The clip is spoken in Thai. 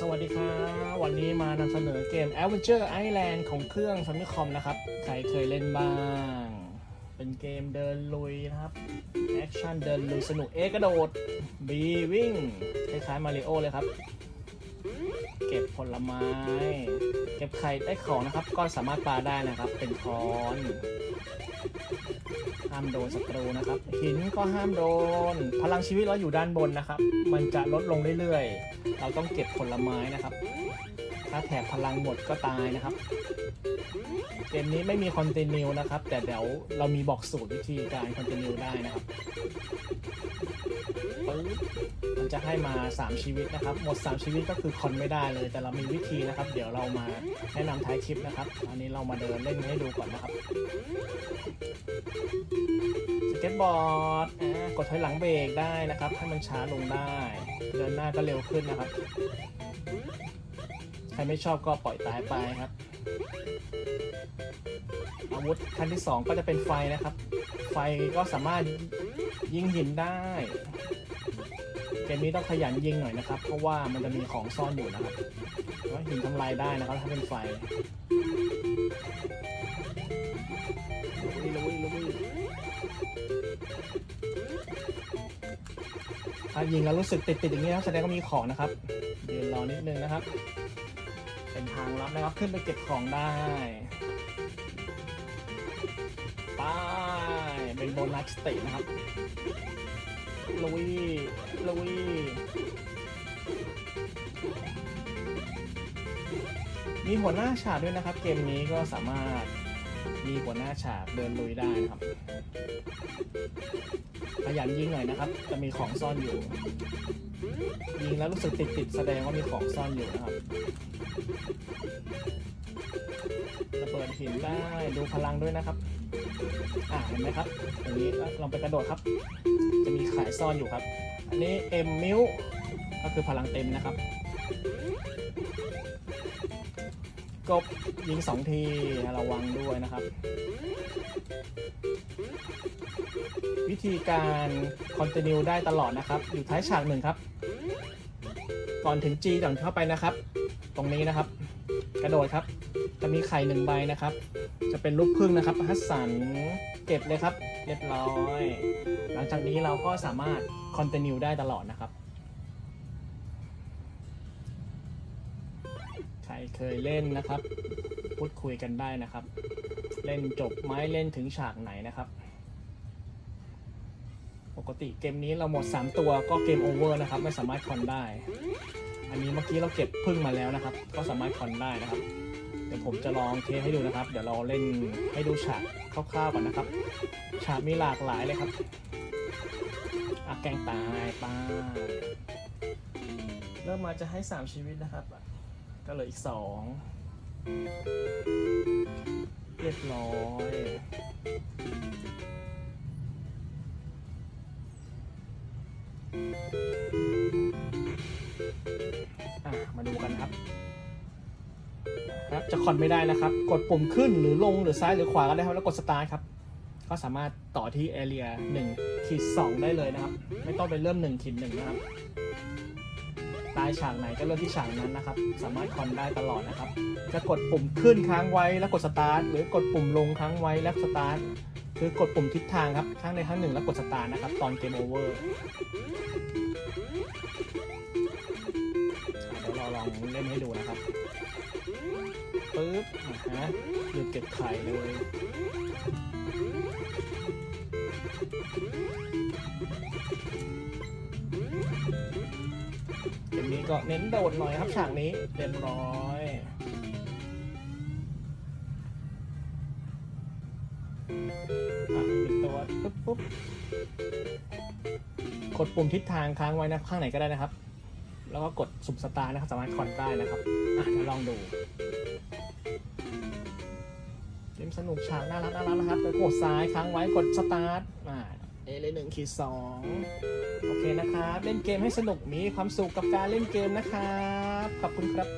สวัสดีครับวันนี้มานำเสนอเกม Adventure Island ของเครื่อง Famicom นะครับ ใครเคยเล่นบ้าง เป็นเกมเดินลุยนะครับ แอคชั่นเดินลุยสนุกเอกระโดดบีวิ่ง คล้ายๆมาริโอเลยครับ เก็บผลไม้ เก็บไข่ได้ของนะครับ ก็สามารถปาได้นะครับ เป็นค้อน ห้ามโดนศัตรูนะครับ หินก็ห้ามโดน พลังชีวิตเราอยู่ด้านบนนะครับ มันจะลดลงเรื่อยๆ เราต้องเก็บผลไม้นะครับ ถ้าแถบพลังหมดก็ตายนะครับ เกมนี้ไม่มีคอนติเนียนะครับ แต่เดี๋ยวเรามีบอกสูตรวิธีการคอนติเนียได้นะครับมันจะให้มา 3 ชีวิตนะครับ หมด 3 ชีวิตก็คือคอนไม่ได้เลย แต่เรามีวิธีนะครับ เดี๋ยวเรามาแนะนำท้ายคลิปนะครับ อันนี้เรามาเดินเล่นให้ดูก่อนนะครับ บอร์ดกดถอยหลังเบรกได้นะครับ ให้มันช้าลงได้ เดินหน้าก็เร็วขึ้นนะครับ ใครไม่ชอบก็ปล่อยตายไปครับ อาวุธขั้นที่ 2 ก็จะเป็นไฟนะครับ ไฟก็สามารถยิงหินได้เกมนี้ต้องขยันยิงหน่อยนะครับ เพราะว่ามันจะมีของซ่อนอยู่นะครับว่าหินทำลายได้นะครับถ้าเป็นไฟ ถ้ายิงแล้วรู้สึกติดติดๆอย่างนี้นะแสดงว่ามีของนะครับยืนรอนิดนึงนะครับ เป็นทางลับนะครับขึ้นไปเก็บของได้ไปเป็นโบนัสสเตทนะครับลุยลุยมีหัวหน้าฉากด้วยนะครับ เกมนี้ก็สามารถมีหัวหน้าฉากเดินลุยได้นะครับ ขยันยิงหน่อยนะครับ จะมีของซ่อนอยู่ ยิงแล้วรู้สึกติดติดแสดงว่ามีของซ่อนอยู่นะครับระเบิดหินได้ดูพลังด้วยนะครับ อ่าเห็นไหมครับตรงนี้ลองไปกระโดดครับ จะมีขายซ่อนอยู่ครับ อันนี้เอ็มมิวก็คือพลังเต็มนะครับ กบยิงสองทีระวังด้วยนะครับ วิธีการคอนติเนียได้ตลอดนะครับ อยู่ท้ายฉากหนึ่งครับ ก่อนถึง G ก่อนเข้าไปนะครับ ตรงนี้นะครับ กระโดดครับ จะมีไข่หนึ่งใบนะครับ จะเป็นรูปพึ่งนะครับฮัสสันเก็บเลยครับ เรียบร้อย หลังจากนี้เราก็สามารถคอนติเนียได้ตลอดนะครับใครเคยเล่นนะครับ พูดคุยกันได้นะครับ เล่นจบไหมเล่นถึงฉากไหนนะครับ ปกติเกมนี้เราหมด 3 ตัวก็เกมโอเวอร์นะครับ ไม่สามารถคอนได้ อันนี้เมื่อกี้เราเก็บพึ่งมาแล้วนะครับ ก็สามารถคอนได้นะครับ เดี๋ยวผมจะลองเทให้ดูนะครับ เดี๋ยวเราเล่นให้ดูฉากคร่าวๆก่อนนะครับ ฉากมีหลากหลายเลยครับอะแกงตายป้าเริ่มมาจะให้ 3 ชีวิตนะครับ ก็เหลืออีก 2 เรียบร้อย มาดูกันครับครับ จะคอนไม่ได้นะครับ กดปุ่มขึ้นหรือลงหรือซ้ายหรือขวาก็ได้ครับ แล้วกดสตาร์ทครับ ก็สามารถต่อที่ area 1ขีด2ได้เลยนะครับ ไม่ต้องไปเริ่ม1ขีด1นะครับตายฉากไหนก็เริ่มที่ฉากนั้นนะครับ สามารถคอนได้ตลอดนะครับ จะกดปุ่มขึ้นค้างไว้แล้วกดสตาร์ทหรือกดปุ่มลงค้างไว้แล้วสตาร์ท คือกดปุ่มทิศทางครับข้างใดข้างหนึ่งแล้วกดสตาร์นะครับ ตอนเกมโอเวอร์เดี๋ยวเราลองเล่นให้ดูนะครับปึ๊บนะฮะหยุดเก็บไข่เลยเกมนี้ก็เน้นโดดหน่อยครับฉากนี้เรียบร้อยอ ตัวปุ๊บปุ๊บกดปุ่มทิศทางค้างไว้นะข้างไหนก็ได้นะครับ แล้วก็กดสุ่มสตาร์นะครับสามารถคอนได้นะครับอะลองดูเกมสนุกฉากน่ารักน่ารักนะครับไปกดซ้ายค้างไว้กดสตาร์ทอ่าเอเลยหนึ่งขีดสองโอเคนะครับ เล่นเกมให้สนุกมีความสุขกับการเล่นเกมนะครับ ขอบคุณครับ